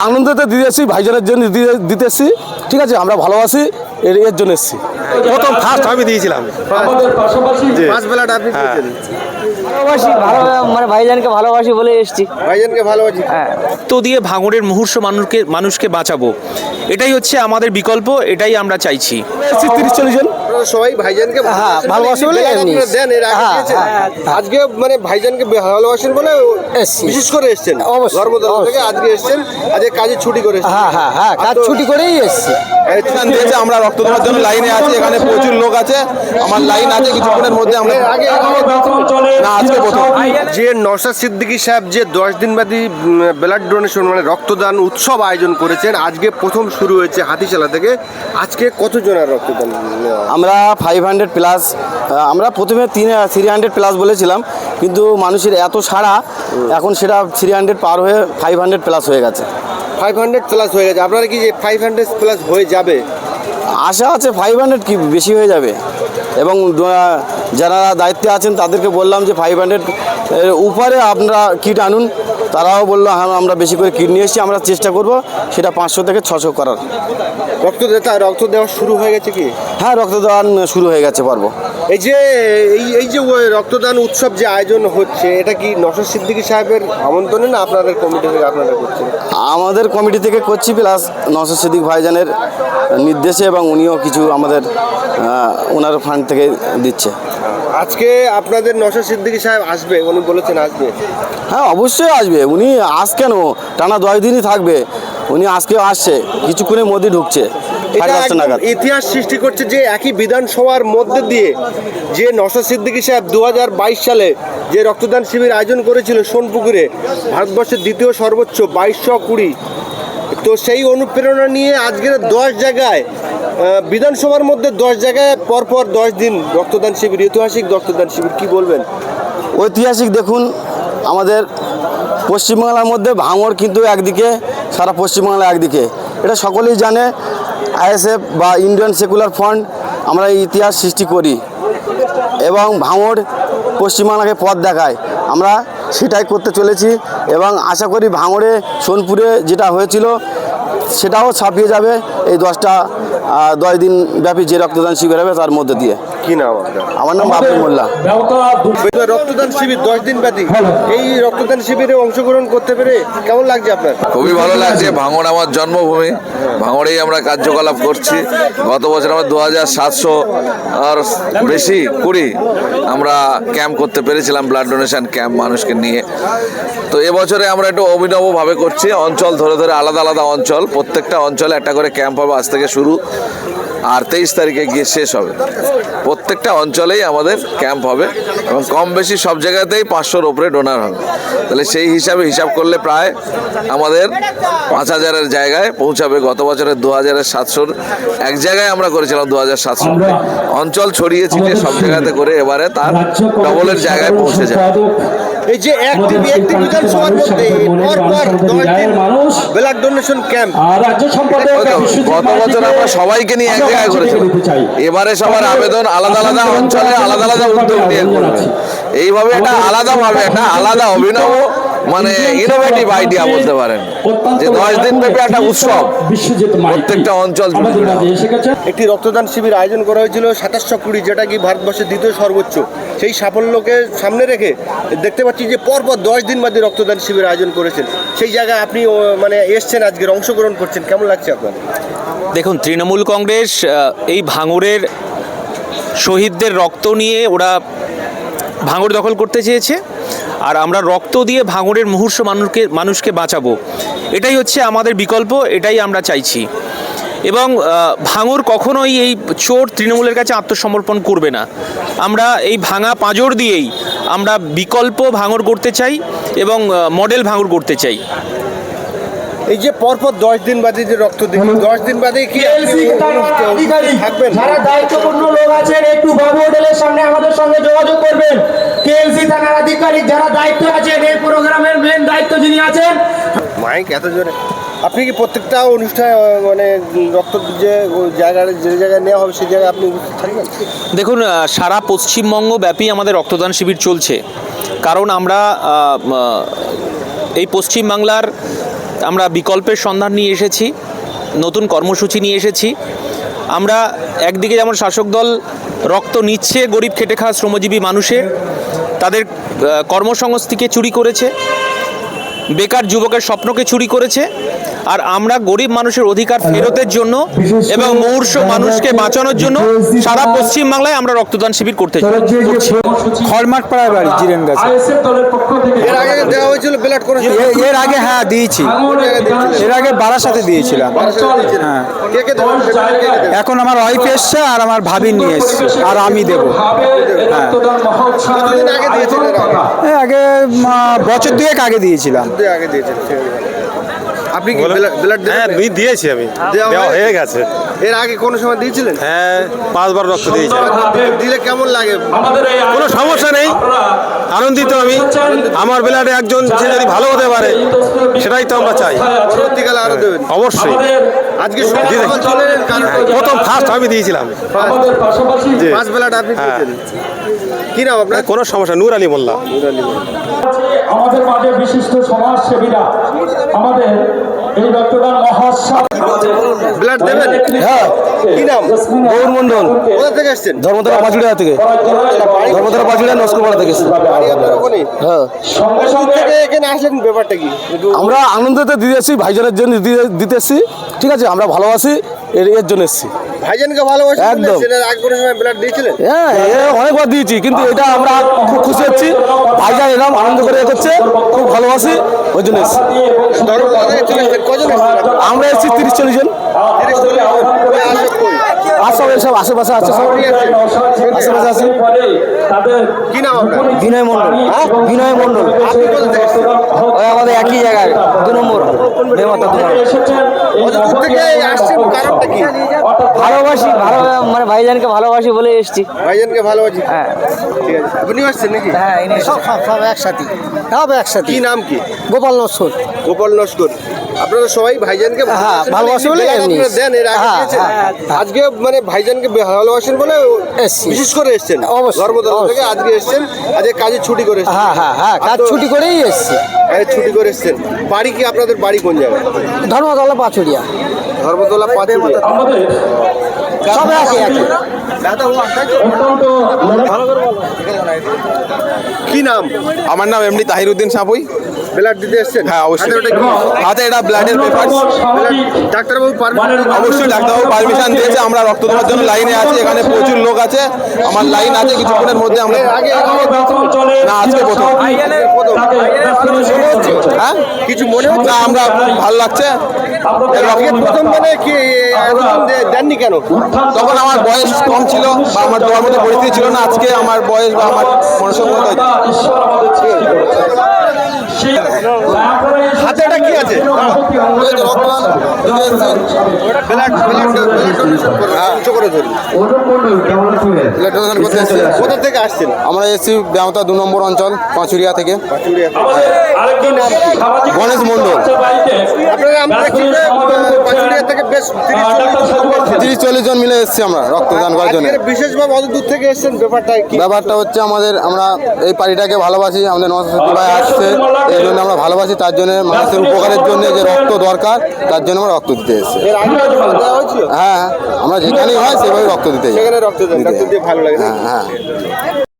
আনন্দতে দিতে এসেছি ভাইজানের জন্য দিতে- দিতে এসেছি ঠিক আছে আমরা ভালোবাসি এর এর জন্য এসেছি। প্রথম ফার্স্ট আমি দিয়েছিলাম। পাঁচ বেলাটা আপনি ভালোবাসি ভালো মানে ভাইজানকে ভালোবাসি বলে এসছি। ভাইজানকে ভালোবাসি। হ্যাঁ। তো দিয়ে ভাঙড়ের মুহূর্ত মানুষকে মানুষকে বাঁচাবো। এটাই হচ্ছে আমাদের বিকল্প এটাই আমরা চাইছি। এসেছি তিরিশ চল্লিশ জন। আপনারা সবাই ভাইজানকে হ্যাঁ, ভালোবাসি বলে এমনি। দেন এর আগে হ্যাঁ, দিয়েছেন? হ্যাঁ, আজকে মানে ভাইজানকে ভালোবাসেন বলে এসছি। বিশেষ করে এসছেন। অবশ্যই, ধর্মতলা থেকে আজকে এসছেন আজকে কাজে ছুটি করে এসছেন। হ্যাঁ হ্যাঁ হ্যাঁ কাজ ছুটি করেই এসছি। এখান দিয়েছে আমরা রক্ত দেওয়ার জন্য লাইনে আছি এখানে প্রচুর লোক আছে। আমার লাইন আছে কিছুক্ষণের মধ্যে আমরা এর আগে না আজকে প্রথম। যে নওশাদ সিদ্দিকী সাহেব যে দশ দিন দিনব্যাপী ব্লাড ডোনেশন মানে রক্তদান উৎসব আয়োজন করেছেন আজকে প্রথম শুরু হয়েছে হাতিশালা থেকে। আজকে কতজনের রক্তদান নেওয়া? আমরা ফাইভ হান্ড্রেড প্লাস আমরা প্রথমে তিন থ্রি হান্ড্রেড প্লাস বলেছিলাম কিন্তু মানুষের এত সাড়া এখন সেটা থ্রি হান্ড্রেড পার হয়ে ফাইভ হান্ড্রেড প্লাস হয়ে গেছে। ফাইভ হান্ড্রেড প্লাস হয়ে গেছে। আপনারা কি যে ফাইভ হান্ড্রেড প্লাস হয়ে যাবে? আশা আছে ফাইভ হান্ড্রেড কি বেশি হয়ে যাবে। এবং যারা দায়িত্বে আছেন তাদেরকে বললাম যে ফাইভ হান্ড্রেড উপরে আপনারা কিট আনুন। তারাও বলল হ্যাঁ আমরা বেশি করে কিট নিয়ে এসেছি আমরা চেষ্টা করব সেটা পাঁচশো থেকে ছশো করার। রক্তদাতা রক্ত দেওয়া শুরু হয়ে গেছে কি? হ্যাঁ রক্তদান শুরু হয়ে গেছে পারব। এই যে এই এই যে রক্তদান উৎসব যে আয়োজন হচ্ছে এটা কি নশর সিদ্দিকী সাহেবের আমন্ত্রণে না আপনাদের কমিটি থেকে আপনারা করছেন আমাদের কমিটি থেকে করছি প্লাস নসর সিদ্দিক ভাইজানের নির্দেশে এবং উনিও কিছু আমাদের ওনার ফান্ড থেকে দিচ্ছে। আজকে আপনাদের নশর সিদ্দিকী সাহেব আসবে উনি বলেছেন আসবে। হ্যাঁ অবশ্যই আসবে। উনি আজ কেন? টানা দশ দিনই থাকবে। উনি আজকে আসছে। কিছুক্ষণের মধ্যে ঢুকছে। ইতিহাস সৃষ্টি করছে যে একই বিধানসভার মধ্যে দিয়ে যে নশর সিদ্দিকী সাহেব দু হাজার বাইশ সালে যে রক্তদান শিবির আয়োজন করেছিল সোনপুকুরে ভারতবর্ষের দ্বিতীয় সর্বোচ্চ বাইশশো কুড়ি। তো সেই অনুপ্রেরণা নিয়ে আজকের দশ জায়গায় বিধানসভার মধ্যে দশ জায়গায় পরপর দশ দিন রক্তদান শিবির, ঐতিহাসিক রক্তদান শিবির, কি বলবেন? ঐতিহাসিক দেখুন, আমাদের পশ্চিমবাংলার মধ্যে ভাঙড় কিন্তু একদিকে, সারা পশ্চিমবাংলা একদিকে। এটা সকলেই জানে, আইএসএফ বা ইন্ডিয়ান সেকুলার ফ্রন্ট, আমরা ইতিহাস সৃষ্টি করি। এবং ভাঙড় পশ্চিমবাংলাকে পথ দেখায়। আমরা সেটাই করতে চলেছি এবং আশা করি ভাঙড়ে, সোনপুরে যেটা হয়েছিল, সেটাও ছাপিয়ে যাবে এই দশটা দশ দিন ব্যাপী যে রক্তদান শিবির হবে তার মধ্যে দিয়ে। কি নাম আপনার? আমার নাম বাবুল মোল্লা। রক্তদান শিবির দশ দিন ব্যাপী। এই রক্তদান শিবিরে অংশগ্রহণ করতে পেরে কেমন লাগছে আপনার? খুবই ভালো লাগছে। ভাঙড় আমার জন্মভূমি। ভাঙড়েই আমরা কার্যকলাপ করছি। গত বছর আমরা দু হাজার সাতশো আর বেশি কুড়ি আমরা ক্যাম্প করতে পেরেছিলাম ব্লাড ডোনেশন ক্যাম্প মানুষকে নিয়ে। তো এবছরে আমরা একটু অভিনবভাবে করছি। অঞ্চল ধরে ধরে আলাদা আলাদা অঞ্চল। প্রত্যেকটা অঞ্চলে একটা করে ক্যাম্প হবে আজ থেকে শুরু। আর তেইশ তারিখে গিয়ে শেষ হবে। প্রত্যেকটা অঞ্চলেই আমাদের ক্যাম্প হবে এবং কম বেশি সব জায়গাতেই পাঁচশোর ওপরে ডোনার হবে। তাহলে সেই হিসাবে হিসাব করলে প্রায় আমাদের পাঁচ হাজারের জায়গায় পৌঁছাবে। গত বছরের দু হাজারের সাতশোর এক জায়গায় আমরা করেছিলাম দু হাজার সাতশো। অঞ্চল ছড়িয়ে ছিটিয়ে সব জায়গাতে করে এবারে তার ডবলের জায়গায় পৌঁছে যাবে। এই যে একটি একটি বিধানসভার মধ্যে পরপর দশ ব্লাড ডোনেশন ক্যাম্প। রাজ্য সম্পাদক গত বছর আমরা সবাইকে নিয়ে এক জায়গায় করেছিলাম। এবারে সবার আবেদন আলাদা আলাদা অঞ্চলে আলাদা আলাদা উদ্যোগ নিয়ে করবে। এইভাবে একটা আলাদা ভাবে একটা আলাদা অভিনব মানে ইনোভেটিভ আইডিয়া বলতে পারেন। যে দশ দিন ব্যাপী একটা উৎসব। প্রত্যেকটা অঞ্চল একটি রক্তদান শিবির আয়োজন করা হয়েছিল সাতাশশো কুড়ি যেটা কি ভারতবর্ষের দ্বিতীয় সর্বোচ্চ। সেই সাফল্যকে সামনে রেখে দেখতে পাচ্ছি যে পরপর দশ দিন বাদে রক্তদান শিবির আয়োজন করেছেন। সেই জায়গায় আপনি মানে এসছেন আজকের অংশগ্রহণ করছেন। কেমন লাগছে আপনার দেখুন তৃণমূল কংগ্রেস এই ভাঙড়ের শহীদদের রক্ত নিয়ে ওরা ভাঙড় দখল করতে চেয়েছে, আর আমরা রক্ত দিয়ে ভাঙড়ের মুহূর্ত মানুষকে মানুষকে বাঁচাবো। এটাই হচ্ছে আমাদের বিকল্প, এটাই আমরা চাইছি। এবং ভাঙড় কখনোই এই চোর তৃণমূলের কাছে আত্মসমর্পণ করবে না। আমরা এই ভাঙা পাঁজর দিয়েই আমরা বিকল্প ভাঙর করতে চাই এবং মডেল ভাঙড় করতে চাই। এই যে পরপর দশ দিন বাদে যে রক্ত দিন দশ দিন বাদে কি থাকবেন? যারা দায়িত্বপূর্ণ লোক আছেন একটু বাবু হোটেলের সামনে আমাদের সঙ্গে যোগাযোগ করবেন। কেএলসি থানার আধিকারিক যারা দায়িত্ব আছেন এই প্রোগ্রামের মেন দায়িত্ব যিনি আছেন মাইক এত জোরে। আপনি কি প্রত্যেকটা অনুষ্ঠানে মানে রক্ত যে জায়গায় যে জায়গায় নেওয়া হবে সেই জায়গায় আপনি উপস্থিত থাকবেন? দেখুন সারা পশ্চিমবঙ্গ ব্যাপী আমাদের রক্তদান শিবির চলছে। কারণ আমরা এই পশ্চিমবাংলার আমরা বিকল্পের সন্ধান নিয়ে এসেছি, নতুন কর্মসূচি নিয়ে এসেছি। আমরা একদিকে যেমন শাসক দল রক্ত নিচ্ছে গরিব খেটে খাওয়া শ্রমজীবী মানুষের তাদের কর্মসংস্থিকে চুরি করেছে, বেকার যুবকের স্বপ্নকে চুরি করেছে আর আমরা গরিব মানুষের অধিকার ফেরতের জন্য এবং মুমূর্ষ মানুষকে বাঁচানোর জন্য সারা পশ্চিম বাংলায় আমরা রক্তদান শিবির করতে পাড়ায় বাড়ি জিরেন গাছে। এর আগে দেওয়া হয়েছিল ব্লাড করে। এর আগে হ্যাঁ দিয়েছি। এর আগে বারাসাতে দিয়েছিলাম। হ্যাঁ? এখন আমার ওয়াইফ এসছে আর আমার ভাবি নিয়ে এসছে আর আমি দেবো। হ্যাঁ। আগে বছর দুয়েক আগে দিয়েছিলাম। আগে আছে। আপনি কি ব্লাড হ্যাঁ দুই দিয়েছি আমি। দেওয়া হয়ে গেছে। এর আগে কোনো সময় দিয়েছিলেন? হ্যাঁ পাঁচবার রক্ত দিয়েছি। দিলে কেমন লাগে? কোনো সমস্যা নেই। আনন্দিত আমি। আমার বেলাতে একজন সে যদি ভালো হতে পারে সেটাই তো আমরা চাই। পরবর্তীকালে আরও দেবেন। অবশ্যই। আজকে কারণ প্রথম ফার্স্ট আমি দিয়েছিলাম। পাঁচ বেলাটা আপনি হ্যাঁ। দিয়েছেন। কি নাম আপনার? কোনো সমস্যা নূর আলী মোল্লা। আমাদের মাঝে বিশিষ্ট সমাজসেবীরা আমাদের এই রক্তদান ব্লাড দেবেন? হ্যাঁ কি নাম? গৌর মণ্ডল। কোথা থেকে এসছেন ধর্মতলা পাঁচুড়িয়া থেকে। ধর্মতলা পাঁচুড়িয়া নস্করপাড়া থেকে এসেছি। বাড়ি আপনার ওখানে হ্যাঁ সঙ্গে সঙ্গে এখানে আসলেন ব্যাপারটা কি? আমরা আনন্দতে দিতে এসেছি ভাইজানের জন্য দিতে- দিতে এসেছি। ঠিক আছে আমরা ভালোবাসি এর এর জন্য এসেছি। ভাইজানকে ভালোবাসেন একদম। হ্যাঁ অনেকবার দিয়েছি কিন্তু এটা আমরা খুব খুশি হচ্ছি। ভাইজান এরকম আনন্দ করে করছে খুব ভালোবাসি ওই জন্য? আমরা এসেছি তিরিশ চল্লিশ জন তিরিশ চল্লিশ জন। ওই আসে কই? আর সব আশেপাশে আছে সব। আশেপাশে আছে। কি নাম আপনার? বিনয় মন্ডল হ্যাঁ? বিনয় মণ্ডল আপনি কোথা থেকে এসছেন ওই আমাদের একই জায়গায় দু নম্বর বেমাতা দু ভালোবাসি ভালো মানে ভাইজানকে ভালোবাসি বলে এসেছি। ভাইজানকে ভালোবাসি? হ্যাঁ। ঠিক আছে। আপনিও আসছেন নাকি? হ্যাঁ সব সব একসাথে। সব একসাথে। কি নাম কি? গোপাল নস্কর। গোপাল নস্কর। আপনারা সবাই ভাইজানকে হ্যাঁ, ভালোবাসি বলে দেন এর আগে হ্যাঁ, আজকে মানে ভাইজানকে ভালোবাসেন বলে এসছি। বিশেষ করে এসছেন। অবশ্যই, ধর্মতলা থেকে আজকে এসছেন আজকে কাজে ছুটি করে হ্যাঁ হ্যাঁ হ্যাঁ কাজ ছুটি করেই এসছি। ছুটি করে এসছেন। বাড়ি কি আপনাদের বাড়ি কোন জায়গায়? ধর্মতলা পাচুরিয়া। ধর্মতলা একই কি নাম? আমার নাম এমনি তাহিরুদ্দিন সাপুই ব্লাড দিতে এসছেন? হ্যাঁ, অবশ্যই। হাতে এটা ব্লাডের পেপার ডাক্তারবাবু পারমিশন অবশ্যই ডাক্তারবাবু পারমিশন দিয়েছে আমরা রক্ত দেওয়ার জন্য লাইনে আছি এখানে প্রচুর লোক আছে আমার লাইন আছে কিছুক্ষণের মধ্যে আমরা আগে আগে চলে না, আজকে প্রথম। হ্যাঁ? কিছু মনে হচ্ছে? না আমরা ভালো লাগছে। প্রথম মানে কি দেননি কেন? তখন আমার বয়স কম ছিল বা আমার দেওয়ার মতো পরিস্থিতি ছিল না আজকে আমার বয়স বা আমার মনসম্মত হয়েছে cheio. হাতে এটা কি আছে? এসেছি। কোথা থেকে আসছেন? আমরা এসেছি ব্যামতা দু নম্বর অঞ্চল পাঁচুরিয়া থেকে? গণেশ বেশ তিরিশ চল্লিশ জন মিলে এসেছি আমরা রক্তদান করার জন্য। বিশেষভাবে অত দূর থেকে এসছেন ব্যাপারটা ব্যাপারটা হচ্ছে আমাদের আমরা এই পার্টিটাকে ভালোবাসি আমাদের নশো আসছে এই জন্য আমরা ভালোবাসি তার জন্য মানুষের উপকারের জন্য যে রক্ত দরকার তার জন্য আমরা রক্ত দিতে এসেছি। হ্যাঁ হ্যাঁ। আমরা যেখানেই হয় সেভাবে রক্ত দিতে যাই রক্ত দিতে রক্ত যাই। দিয়ে ভালো লাগে হ্যাঁ হ্যাঁ।